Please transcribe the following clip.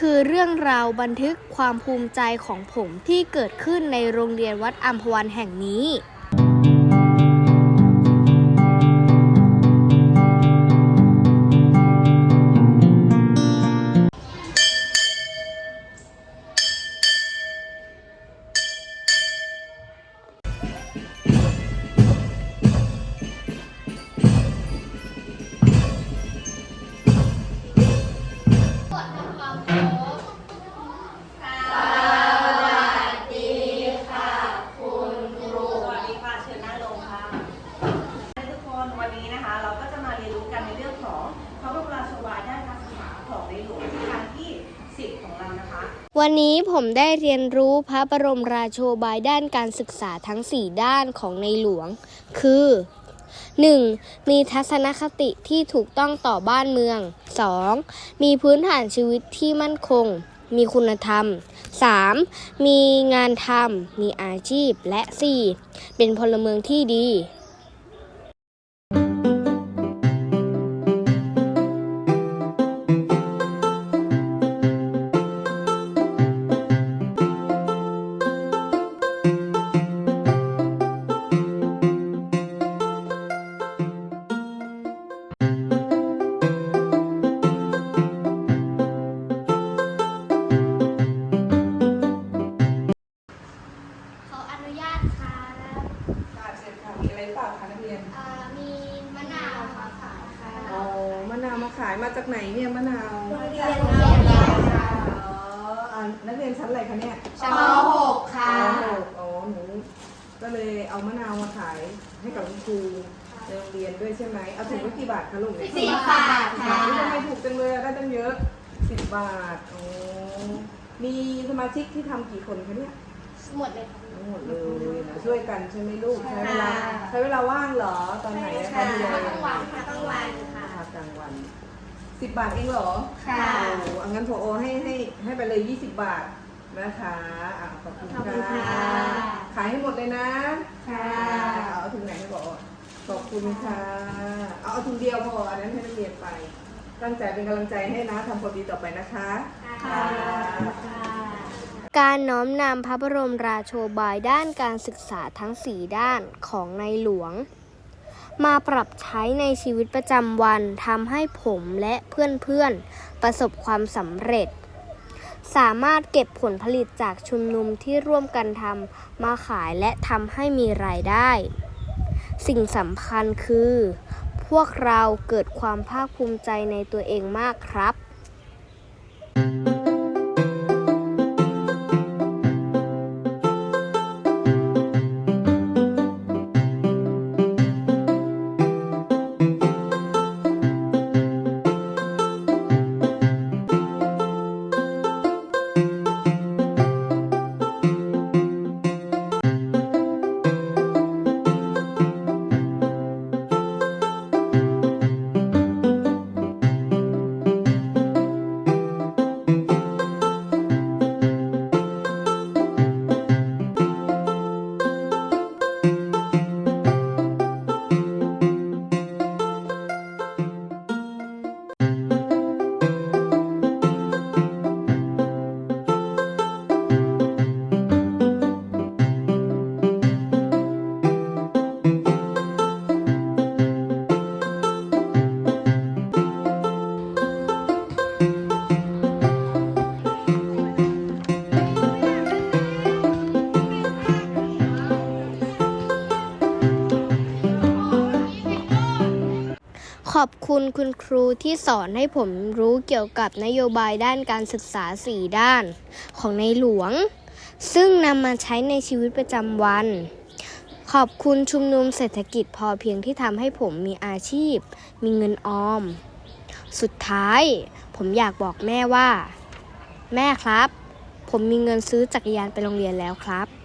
คือเรื่องราวบันทึกความภูมิใจของผมที่เกิดขึ้นในโรงเรียนวัดอัมพวันแห่งนี้ วันนี้ผมได้เรียนรู้พระบรมราโชบายด้านการศึกษาทั้ง 4 ด้านของในหลวง คือ 1. มีทัศนคติที่ถูกต้องต่อบ้านเมือง 2. มีพื้นฐานชีวิตที่มั่นคง มีคุณธรรม 3. มีงานทำ มีอาชีพ และ 4. เป็นพลเมืองที่ดี อะไรหรือเปล่าคะนักเรียนอ่ามีมะนาวมาขายค่ะอ๋อมะนาวมาขายมาจากไหนเนี่ยมะนาวโรงเรียนอ๋ออ่านักเรียนชั้นอะไรคะเนี่ยชั้นป .6 ค่ะปหกอ๋อหนูก็เลยเอามะนาวมาขายให้กับคุณครูในโรงเรียนด้วยใช่ไหมเอาถุงละกี่บาทคะลูกเนี่ยสิบบาทค่ะ อุ๊ยทำไมถูกจังเลยอะได้ตั้งเยอะสิบบาทโอ้มีสมาชิกที่ทำกี่คนคะเนี่ย หมดเลยค่ะทั้งหมดเลยนะ ช่วยกันใช่ไหมลูกใช้เวลาใช้เวลาว่างเหรอตอนไหนนะคะใช่เรียนค่ะกลางวันค่ะกลางวันค่ะพักกลางวันสิบบาทเองเหรอค่ะ โอ้อังั้นพอให้ให้ให้ไปเลยยี่สิบบาทนะคะอะขอบคุณขอบคุณค่ะ ค่ะขายให้หมดเลยนะค่ะเอาถุงไหนให้บอกขอบคุณค่ะเอาเอาถุงเดียวพออันนั้นให้นักเรียนไป ตั้งใจเป็นกำลังใจให้นะทำความดีต่อไปนะคะ การน้อมนำพระบรมราโชบายด้านการศึกษาทั้ง4ด้านของในหลวง มาปรับใช้ในชีวิตประจำวันทำให้ผมและเพื่อนๆ ประสบความสำเร็จ สามารถเก็บผลผลิตจากชุมนุมที่ร่วมกันทำมาขายและทำให้มีรายได้ สิ่งสำคัญคือ พวกเราเกิดความภาคภูมิใจในตัวเองมากครับ ขอบคุณคุณครูที่สอนให้ผมรู้เกี่ยวกับนโยบายด้านการศึกษา 4 ด้านของในหลวง ซึ่งนำมาใช้ในชีวิตประจำวัน ขอบคุณชุมนุมเศรษฐกิจพอเพียงที่ทำให้ผมมีอาชีพ มีเงินออม สุดท้าย ผมอยากบอกแม่ว่า แม่ครับ ผมมีเงินซื้อจักรยานไปโรงเรียนแล้วครับ